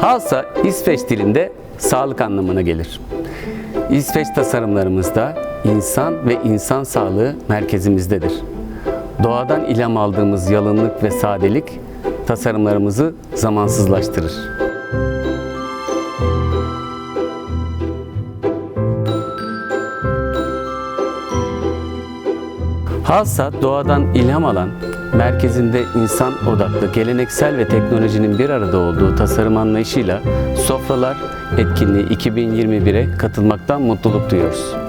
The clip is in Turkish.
Halsa İsveç dilinde sağlık anlamına gelir. İsveç tasarımlarımızda insan ve insan sağlığı merkezimizdedir. Doğadan ilham aldığımız yalınlık ve sadelik tasarımlarımızı zamansızlaştırır. Halsa doğadan ilham alan, merkezinde insan odaklı, geleneksel ve teknolojinin bir arada olduğu tasarım anlayışıyla Sofralar etkinliği 2021'e katılmaktan mutluluk duyuyoruz.